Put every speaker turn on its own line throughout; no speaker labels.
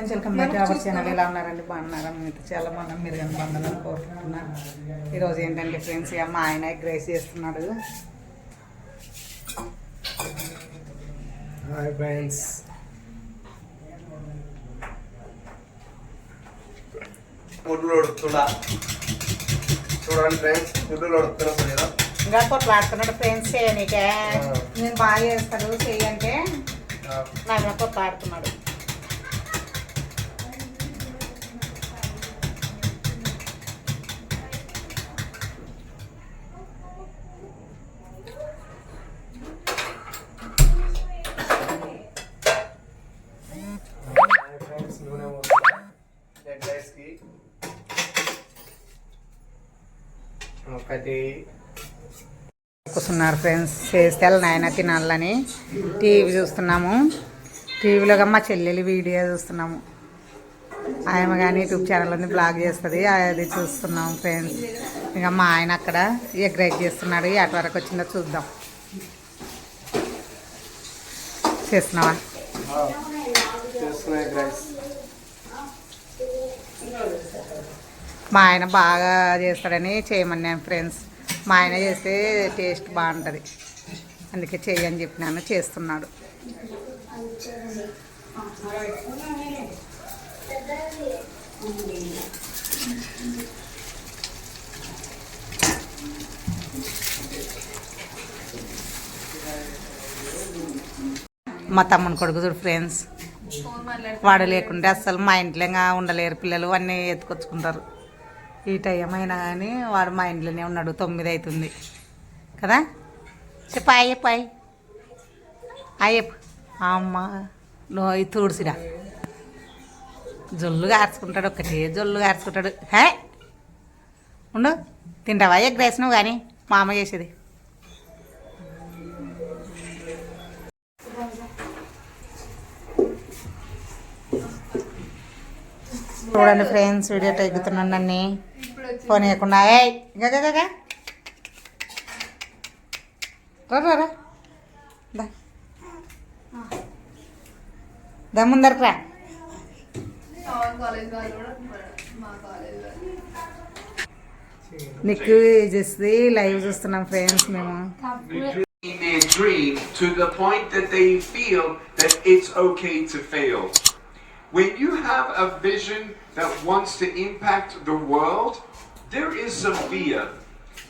Channel ఎలా ఉన్నారండి? బాగున్నారా? మీతో చాలా బాగున్నాం మీరు కానీ బాగున్నారని కోరుకుంటున్నాను ఈరోజు ఏంటంటే ఫ్రెండ్స్ ఇక మా ఆయన గ్రేస్ చేస్తున్నాడు.
హాయ్ ఫ్రెండ్స్ గుడ్లు ఉడుకుతున్నా చూడండి ఫ్రెండ్స్ గుడ్లు ఉడుకుతున్నా
ఇంకా కొట్లాడుతున్నాడు ఫ్రెండ్స్ చేయనీకే నేను బాగా చేస్తాడు చెయ్యంటే నా మీద కొట్లాడుతున్నాడు
ఒకటి
కూర్చున్నారు ఫ్రెండ్స్. చేస్తే నాయన తినాలని టీవీ చూస్తున్నాము. టీవీలో మా చెల్లెలు వీడియో చూస్తున్నాము. ఆయన కానీ యూట్యూబ్ ఛానల్ ఉంది బ్లాగ్ చేస్తుంది. అది చూస్తున్నాం ఫ్రెండ్స్. ఇంకా మా ఆయన అక్కడ ఎగ్ రైస్ చేస్తున్నాడు. అటు వరకు వచ్చిందో చూద్దాం. చేస్తున్నావా?
చేస్తున్నా
మా ఆయన బాగా చేస్తాడని చేయమన్నాను ఫ్రెండ్స్. మా ఆయన చేస్తే టేస్ట్ బాగుంటుంది. అందుకే చేయని చెప్పినాను చేస్తున్నాడు. మా తమ్ముని కొడుకు చూడు ఫ్రెండ్స్. వాడు లేకుంటే అస్సలు మా ఇంట్లో ఇంకా ఉండలేరు. పిల్లలు అన్నీ ఎత్తుకొచ్చుకుంటారు. ఈ టైం అయినా కానీ వాడు మా ఇంట్లోనే ఉన్నాడు తొమ్మిది అవుతుంది కదా? చెప్పు అయ్యప్ప అయ్యప్ప అమ్మ నువ్వు ఇది తూడ్చిరా జొల్లు గార్చుకుంటాడు ఒకటే జొల్లు గార్చుకుంటాడు హే! ఉండు తింటావా ఎగ్ రైస్ నువ్వు కానీ మా అమ్మ చేసేది. చూడండి ఫ్రెండ్స్ వీడియో టెగ్గుతున్నాను నన్ను. ఫోన్ ఇవ్వకుండా ఏయ్ గగా రా రా రా. దా. నీకు చేసి లైవ్ చూస్తున్నాం ఫ్రెండ్స్ మేము.
In their dream to the point that they feel that it's okay to fail. When you have a vision that wants to impact the world, there is some fear.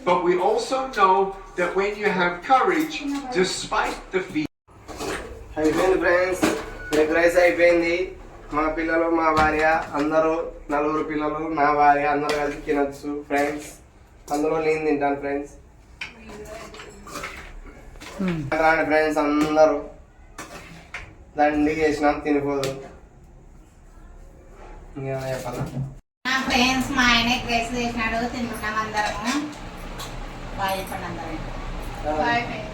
But we also know that when you have courage, despite the fear,
అయిపోయింది friends egg rice అయిపోయింది మా పిల్లలు మా భార్య అందరూ నలుగురు పిల్లలు నా భార్య అందరూ కలిసి తినొచ్చు ఫ్రెండ్స్ అందులో నేను తింటాను ఫ్రెండ్స్ రాండి ఫ్రెండ్స్ అందరూ దండి చేసినాం తినిపోదు చెప్పాలా
ఫ్రెండ్స్ మా ఆయన గ్రేస్ చేసినాడు తింటున్నాం అందరము. బాగా చెప్పండి అందరం
బాయ్. ఫ్రెండ్స్